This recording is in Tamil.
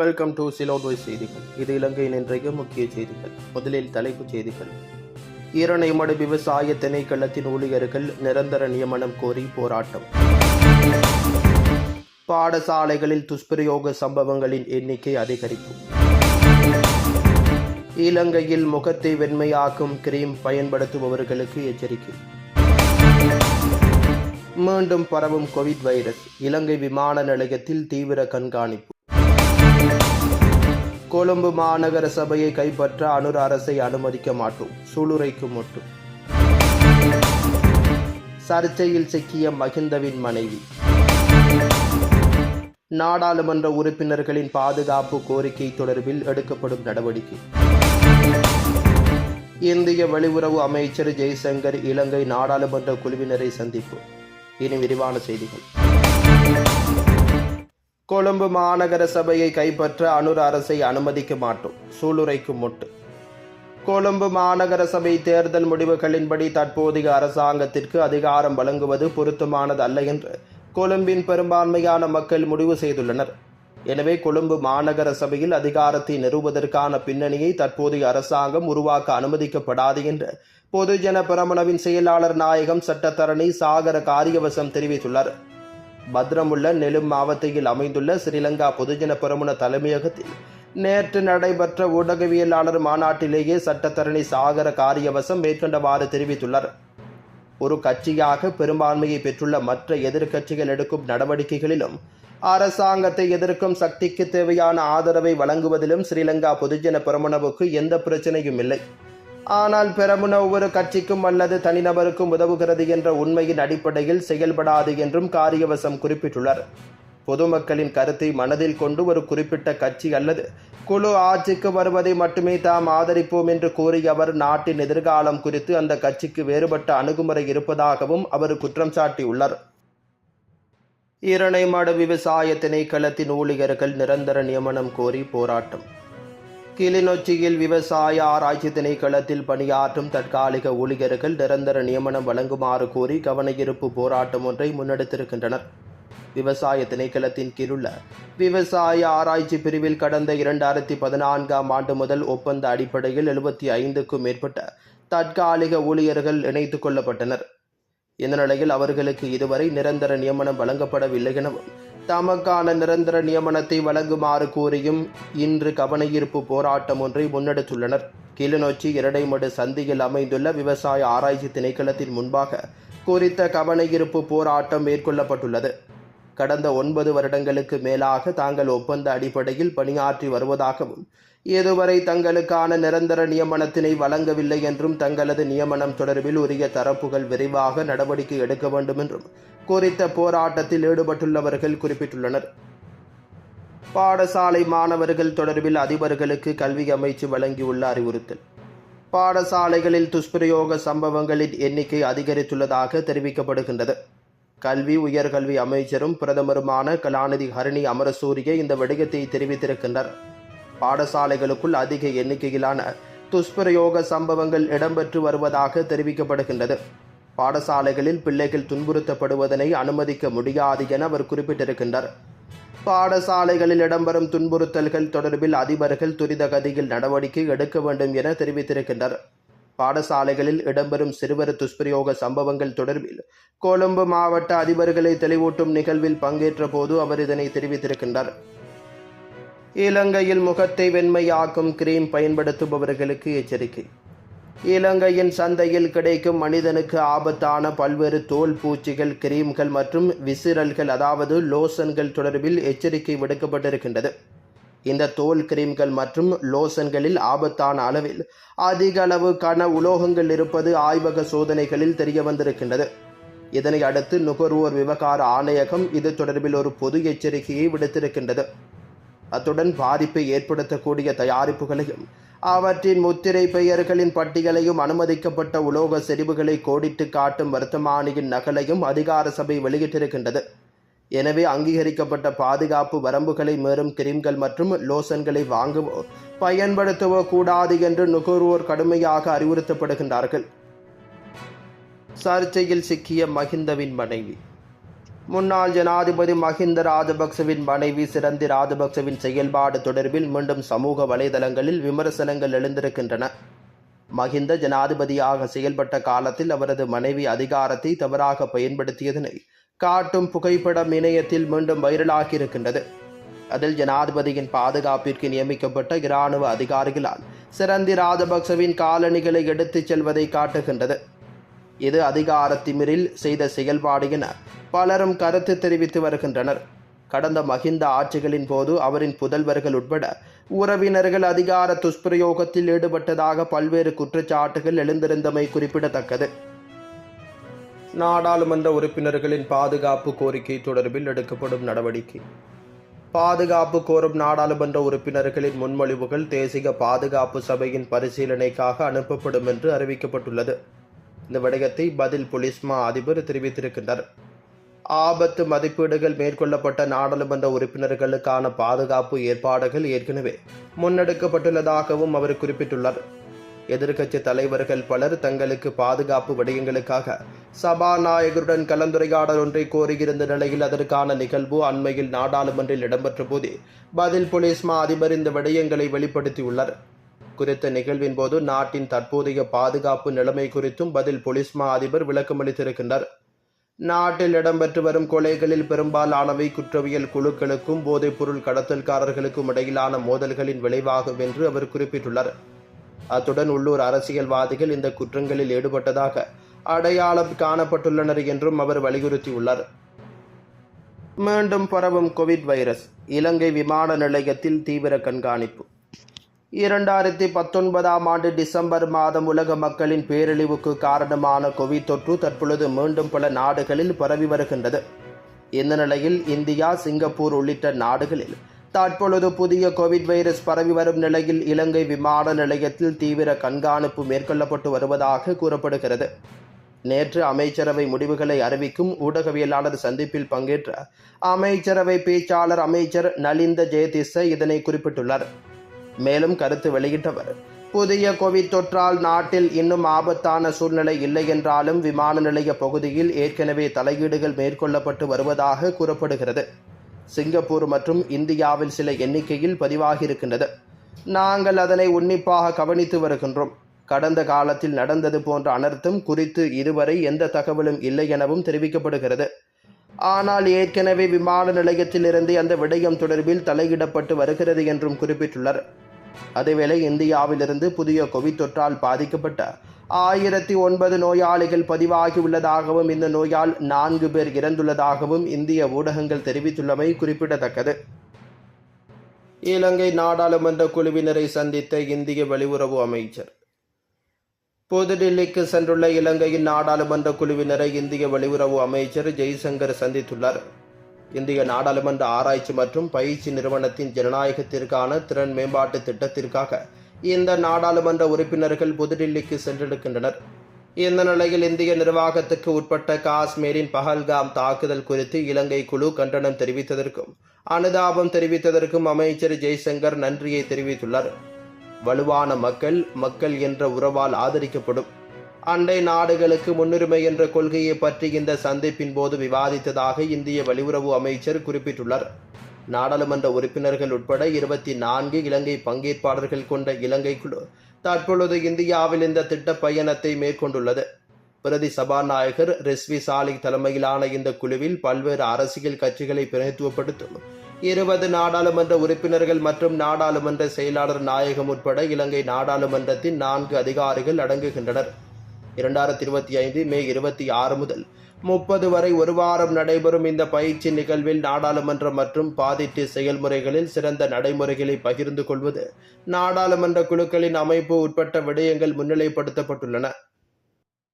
வெல்கம் டு சிலோன்வை செய்திகள் இது இலங்கையின் இன்றைய முக்கிய செய்திகள். முதலில் தலைப்புச் செய்திகள். ஈரணைமடு விவசாய திணைக்களத்தின் ஊழியர்கள் நிரந்தர நியமனம் கோரி போராட்டம். பாடசாலைகளில் துஷ்பிரயோக சம்பவங்களின் எண்ணிக்கை அதிகரிப்பு இலங்கையில் முகத்தை வெண்மையாக்கும் கிரீம் பயன்படுத்துபவர்களுக்கு எச்சரிக்கை. மீண்டும் பரவும் கோவிட் வைரஸ். இலங்கை விமான நிலையத்தில் தீவிர கண்காணிப்பு. கொழும்பு மாநகர சபையை கைப்பற்ற அனுர் அரசை அனுமதிக்க மாட்டோம். சூளுரைக்கு மட்டும். சர்ச்சையில் சிக்கிய மகிந்தவின் மனைவி. நாடாளுமன்ற உறுப்பினர்களின் பாதுகாப்பு கோரிக்கை தொடர்பில் எடுக்கப்படும் நடவடிக்கை. இந்திய வெளியுறவு அமைச்சர் ஜெய்சங்கர் இலங்கை நாடாளுமன்ற குழுவினரை சந்திப்பு. இனி விரிவான செய்திகள். கொழும்பு மாநகர சபையை கைப்பற்ற அனுர அரசை அனுமதிக்க மாட்டோம். சூளுரைக்கு முட்டு. கொழும்பு மாநகர சபை தேர்தல் முடிவுகளின்படி தற்போதைய அரசாங்கத்திற்கு அதிகாரம் வழங்குவது பொருத்தமானது அல்ல என்று கொழும்பின் பெரும்பான்மையான மக்கள் முடிவு செய்துள்ளனர். எனவே கொழும்பு மாநகர சபையில் அதிகாரத்தை நிறுவுவதற்கான பின்னணியை தற்போதைய அரசாங்கம் உருவாக்க அனுமதிக்கப்படாது என்று பொதுஜன பிரமணவின் செயலாளர் நாயகம் சட்டத்தரணி சாகர காரியவசம் தெரிவித்துள்ளார். பத்ரமுள்ள நெலும் மாவட்டத்தில் அமைந்துள்ள ஸ்ரீலங்கா பொதுஜன பெருமுன தலைமையகத்தில் நேற்று நடைபெற்ற ஊடகவியலாளர் மாநாட்டிலேயே சட்டத்தரணி சாகர காரியவசம் மேற்கொண்டவாறு தெரிவித்துள்ளார். ஒரு கட்சியாக பெரும்பான்மையை பெற்றுள்ள மற்ற எதிர்க்கட்சிகள் எடுக்கும் நடவடிக்கைகளிலும் அரசாங்கத்தை எதிர்க்கும் சக்திக்கு தேவையான ஆதரவை வழங்குவதிலும் ஸ்ரீலங்கா பொதுஜன பெரமுனவுக்கு எந்த பிரச்சனையும் இல்லை. ஆனால் பெரமுன ஒவ்வொரு கட்சிக்கும் அல்லது தனிநபருக்கும் உதவுகிறது என்ற உண்மையின் அடிப்படையில் செயல்படாது என்றும் காரியவசம் குறிப்பிட்டுள்ளார். பொதுமக்களின் கருத்தை மனதில் கொண்டு ஒரு குறிப்பிட்ட கட்சி அல்லது குழு ஆட்சிக்கு வருவதை மட்டுமே தாம் ஆதரிப்போம் என்று கூறிய அவர் நாட்டின் எதிர்காலம் குறித்து அந்த கட்சிக்கு வேறுபட்ட அணுகுமுறை இருப்பதாகவும் அவர் குற்றம் சாட்டியுள்ளார். இரணைமடு விவசாய திணைக்களத்தின் ஊழியர்கள் நிரந்தர நியமனம் கோரி போராட்டம். கிளிநொச்சியில் விவசாய ஆராய்ச்சி திணைக்களத்தில் பணியாற்றும் தற்காலிக ஊழியர்கள் நிரந்தர நியமனம் வழங்குமாறு கோரி கவனயிருப்பு போராட்டம் ஒன்றை முன்னெடுத்திருக்கின்றனர். விவசாய திணைக்களத்தின் கீழுள்ள விவசாய ஆராய்ச்சி பிரிவில் கடந்த இரண்டாயிரத்தி பதினான்காம் ஆண்டு முதல் ஒப்பந்த அடிப்படையில் எழுபத்தி ஐந்துக்கும் மேற்பட்ட தற்காலிக ஊழியர்கள் இணைத்துக் கொள்ளப்பட்டனர். இந்த நிலையில் அவர்களுக்கு இதுவரை நிரந்தர நியமனம் வழங்கப்படவில்லை எனவும் தமக்கான நிரந்தர நியமனத்தை வழங்குமாறு கோரியும் இன்று கவனஈர்ப்பு போராட்டம் ஒன்றை முன்னெடுத்துள்ளனர். கிளிநொச்சி இரடைமடு சந்தியில் அமைந்துள்ள விவசாய ஆராய்ச்சி திணைக்களத்தின் முன்பாக குறித்த கவனஈர்ப்பு போராட்டம் மேற்கொள்ளப்பட்டுள்ளது. கடந்த ஒன்பது வருடங்களுக்கு மேலாக தாங்கள் ஒப்பந்த அடிப்படையில் பணியாற்றி வருவதாகவும் இதுவரை தங்களுக்கான நிரந்தர நியமனத்தினை வழங்கவில்லை என்றும் தங்களது நியமனம் தொடர்பில் உரிய தரப்புகள் விரைவாக நடவடிக்கை எடுக்க வேண்டும் என்றும் குறித்த போராட்டத்தில் ஈடுபட்டுள்ளவர்கள் குறிப்பிட்டுள்ளனர். பாடசாலை மாணவர்கள் தொடர்பில் அதிபர்களுக்கு கல்வி அமைச்சு வழங்கியுள்ள அறிவுறுத்தல். பாடசாலைகளில் துஷ்பிரயோக சம்பவங்களின் எண்ணிக்கை அதிகரித்துள்ளதாக தெரிவிக்கப்படுகின்றது. கல்வி உயர்கல்வி அமைச்சரும் பிரதமருமான கலாநிதி ஹரணி அமரசூரிய இந்த விடயத்தை தெரிவித்திருக்கின்றனர். பாடசாலைகளுக்குள் அதிக எண்ணிக்கையிலான துஷ்பிரயோக சம்பவங்கள் இடம்பெற்று வருவதாக தெரிவிக்கப்படுகின்றது. பாடசாலைகளில் பிள்ளைகள் துன்புறுத்தப்படுவதனை அனுமதிக்க முடியாது என அவர் குறிப்பிட்டிருக்கின்றார். பாடசாலைகளில் இடம்பெறும் துன்புறுத்தல்கள் தொடர்பில் அதிபர்கள் துரித கதியில் நடவடிக்கை எடுக்க வேண்டும் என தெரிவித்திருக்கின்றனர். பாடசாலைகளில் இடம்பெறும் சிறுவர் துஷ்பிரயோக சம்பவங்கள் தொடர்பில் கொழும்பு மாவட்ட அதிபர்களை தெளிவூட்டும் நிகழ்வில் பங்கேற்ற போது அவர் இதனை தெரிவித்திருக்கின்றார். இலங்கையில் முகத்தை வெண்மையாக்கும் கிரீம் பயன்படுத்துபவர்களுக்கு எச்சரிக்கை. இலங்கையின் சந்தையில் கிடைக்கும் மனிதனுக்கு ஆபத்தான பல்வேறு தோல் பூச்சிகள் கிரீம்கள் மற்றும் விசிறல்கள் அதாவது லோசன்கள் தொடர்பில் எச்சரிக்கை விடுக்கப்பட்டிருக்கின்றது. இந்த தோல் கிரீம்கள் மற்றும் லோசன்களில் ஆபத்தான அளவில் அதிக அளவு கன உலோகங்கள் இருப்பது ஆய்வக சோதனைகளில் தெரிய வந்திருக்கின்றது இதனை அடுத்து நுகர்வோர் விவகார ஆணையகம் இது தொடர்பில் ஒரு பொது எச்சரிக்கையை விடுத்திருக்கின்றது. அத்துடன் பாதிப்பை ஏற்படுத்தக்கூடிய தயாரிப்புகளையும் அவற்றின் முத்திரை பெயர்களின் பட்டியலையும் அனுமதிக்கப்பட்ட உலோக செறிவுகளை கோடிட்டு காட்டும் வர்த்தமானியின் நகலையும் அதிகார சபை வெளியிட்டிருக்கின்றது. எனவே அங்கீகரிக்கப்பட்ட பாதுகாப்பு வரம்புகளை மீறும் கிரீம்கள் மற்றும் லோசன்களை வாங்கவோ பயன்படுத்தவோ கூடாது என்று நுகர்வோர் கடுமையாக அறிவுறுத்தப்படுகின்றார்கள். சர்ச்சையில் சிக்கிய மகிந்தவின் மனைவி. முன்னாள் ஜனாதிபதி மஹிந்த ராஜபக்சவின் மனைவி சிரந்தி ராஜபக்சவின் செயல்பாடு தொடர்பில் மீண்டும் சமூக வலைதளங்களில் விமர்சனங்கள் எழுந்திருக்கின்றன. மஹிந்த ஜனாதிபதியாக செயல்பட்ட காலத்தில் அவரது மனைவி அதிகாரத்தை தவறாக பயன்படுத்தியதனை காட்டும் புகைப்படம் இணையத்தில் மீண்டும் வைரலாகியிருக்கின்றது. அதில் ஜனாதிபதியின் பாதுகாப்பிற்கு நியமிக்கப்பட்ட இராணுவ அதிகாரிகளால் சிரந்தி ராஜபக்சவின் காலணிகளை எடுத்துச் செல்வதை காட்டுகின்றது. இது அதிகார திமிரில் செய்த செயல்பாடு என பலரும் கருத்து தெரிவித்து வருகின்றனர். கடந்த மஹிந்த ஆட்சிகளின் போது அவரின் புதல்வர்கள் உட்பட உறவினர்கள் அதிகார துஷ்பிரயோகத்தில் ஈடுபட்டதாக பல்வேறு குற்றச்சாட்டுகள் எழுந்திருந்தமை குறிப்பிடத்தக்கது. நாடாளுமன்ற உறுப்பினர்களின் பாதுகாப்பு கோரிக்கை தொடர்பில் எடுக்கப்படும் நடவடிக்கை. பாதுகாப்பு கோரும் நாடாளுமன்ற உறுப்பினர்களின் முன்மொழிவுகள் தேசிய பாதுகாப்பு சபையின் பரிசீலனைக்காக அனுப்பப்படும் என்று அறிவிக்கப்பட்டுள்ளது. இந்த விடயத்தை பதில் போலீஸ் மா அதிபர் தெரிவித்திருக்கின்றார். ஆபத்து மதிப்பீடுகள் மேற்கொள்ளப்பட்ட நாடாளுமன்ற உறுப்பினர்களுக்கான பாதுகாப்பு ஏற்பாடுகள் ஏற்கனவே முன்னெடுக்கப்பட்டுள்ளதாகவும் அவர் குறிப்பிட்டுள்ளார். எதிர்க்கட்சி தலைவர்கள் பலர் தங்களுக்கு பாதுகாப்பு விடயங்களுக்காக சபாநாயகருடன் கலந்துரையாடல் ஒன்றை கோரியிருந்த நிலையில் அதற்கான நிகழ்வு அண்மையில் நாடாளுமன்றில் இடம்பெற்ற போது பதில் போலீஸ் மா அதிபர் இந்த விடயங்களை வெளிப்படுத்தியுள்ளார். குறித்த நிகழ்வின் போது நாட்டின் தற்போதைய பாதுகாப்பு நிலைமை குறித்தும் பதில் போலீஸ் மா அதிபர் விளக்கமளித்திருக்கின்றார் நாட்டில் இடம்பெற்று வரும் கொலைகளில் பெரும்பாலானவை குற்றவியல் குழுக்களுக்கும் போதைப்பொருள் கடத்தல்காரர்களுக்கும் இடையிலான மோதல்களின் விளைவாகும் என்று அவர் குறிப்பிட்டுள்ளார். அத்துடன் உள்ளூர் அரசியல்வாதிகள் இந்த குற்றங்களில் ஈடுபட்டதாக அடையாளம் காணப்பட்டுள்ளனர் என்றும் அவர் வலியுறுத்தியுள்ளார். மீண்டும் பரவும் கோவிட் வைரஸ் இலங்கை விமான நிலையத்தில் தீவிர கண்காணிப்பு. இரண்டாயிரத்தி பத்தொன்பதாம் ஆண்டு டிசம்பர் மாதம் உலக மக்களின் பேரழிவுக்கு காரணமான கோவிட் தொற்று தற்பொழுது மீண்டும் பல நாடுகளில் பரவி வருகின்றது. இந்த நிலையில் இந்தியா சிங்கப்பூர் உள்ளிட்ட நாடுகளில் தற்பொழுது புதிய கோவிட் வைரஸ் பரவி வரும் நிலையில் இலங்கை விமான நிலையத்தில் தீவிர கண்காணிப்பு மேற்கொள்ளப்பட்டு வருவதாக கூறப்படுகிறது. நேற்று அமைச்சரவை முடிவுகளை அறிவிக்கும் ஊடகவியலாளர் சந்திப்பில் பங்கேற்ற அமைச்சரவை பேச்சாளர் அமைச்சர் நலிந்த ஜெயதிச இதனை குறிப்பிட்டுள்ளார். மேலும் கருத்து வெளியிட்டவர் புதிய கோவிட் தொற்றால் நாட்டில் இன்னும் ஆபத்தான சூழ்நிலை இல்லை என்றாலும் விமான நிலைய பகுதியில் ஏற்கனவே தலையீடுகள் மேற்கொள்ளப்பட்டு வருவதாக கூறப்படுகிறது. சிங்கப்பூர் மற்றும் இந்தியாவில் சில எண்ணிக்கையில் பதிவாகியிருக்கின்றது. நாங்கள் அதனை உன்னிப்பாக கவனித்து வருகின்றோம். கடந்த காலத்தில் நடந்தது போன்ற அனர்த்தம் குறித்து இதுவரை எந்த தகவலும் இல்லை எனவும் தெரிவிக்கப்படுகிறது. ஆனால் ஏற்கனவே விமான நிலையத்திலிருந்து அந்த விடயம் தொடர்பில் தலையிடப்பட்டு வருகிறது என்றும் குறிப்பிட்டுள்ளார் அதேவேளை இந்தியாவிலிருந்து புதிய கோவிட் தொற்றால் பாதிக்கப்பட்ட ஆயிரத்தி ஒன்பது நோயாளிகள் பதிவாகியுள்ளதாகவும் இந்த நோயால் நான்கு பேர் இறந்துள்ளதாகவும் இந்திய ஊடகங்கள் தெரிவித்துள்ளமை குறிப்பிடத்தக்கது. இலங்கை நாடாளுமன்ற குழுவினரை சந்தித்த இந்திய வெளியுறவு அமைச்சர். புதுடில்லிக்கு சென்றுள்ள இலங்கையின் நாடாளுமன்ற குழுவினரை இந்திய வெளியுறவு அமைச்சர் ஜெய்சங்கர் சந்தித்துள்ளார். இந்திய நாடாளுமன்ற ஆராய்ச்சி மற்றும் பயிற்சி நிறுவனத்தின் ஜனநாயகத்திற்கான திறன் மேம்பாட்டு திட்டத்திற்காக இந்த நாடாளுமன்ற உறுப்பினர்கள் புதுடில்லிக்கு சென்றிருக்கின்றனர் இந்த நிலையில் இந்திய நிர்வாகத்துக்கு உட்பட்ட காஷ்மீரின் பஹல்காம் தாக்குதல் குறித்து இலங்கை குழு கண்டனம் தெரிவித்ததற்கும் அனுதாபம் தெரிவித்ததற்கும் அமைச்சர் ஜெய்சங்கர் நன்றியை தெரிவித்துள்ளார். வலுவான மக்கள் மக்கள் என்ற உறவால் ஆதரிக்கப்படும். அண்டை நாடுகளுக்கு முன்னுரிமை என்ற கொள்கையை பற்றி இந்த சந்திப்பின் போது விவாதித்ததாக இந்திய வெளியுறவு அமைச்சர் குறிப்பிட்டுள்ளார். நாடாளுமன்ற உறுப்பினர்கள் உட்பட இருபத்தி நான்கு இலங்கை பங்கேற்பாளர்கள் கொண்ட இலங்கை குழு தற்பொழுது இந்தியாவில் இந்த திட்ட பயணத்தை மேற்கொண்டுள்ளது. பிரதி சபாநாயகர் ரெஸ்வி சாலிக் தலைமையிலான இந்த குழுவில் பல்வேறு அரசியல் கட்சிகளை பிரதித்துவப்படுத்தும் இருபது நாடாளுமன்ற உறுப்பினர்கள் மற்றும் நாடாளுமன்ற செயலாளர் நாயகம் உட்பட இலங்கை நாடாளுமன்றத்தின் நான்கு அதிகாரிகள் அடங்குகின்றனர். இரண்டாயிரத்தி இருபத்தி ஐந்து மே இருபத்தி ஆறு முதல் முப்பது வரை ஒரு வாரம் நடைபெறும் இந்த பயிற்சி நிகழ்வில் நாடாளுமன்ற மற்றும் பாதிட்டு செயல்முறைகளில் சிறந்த நடைமுறைகளை பகிர்ந்து கொள்வது நாடாளுமன்ற குழுக்களின் அமைப்பு உட்பட்ட விடயங்கள் முன்னிலைப்படுத்தப்பட்டுள்ளன.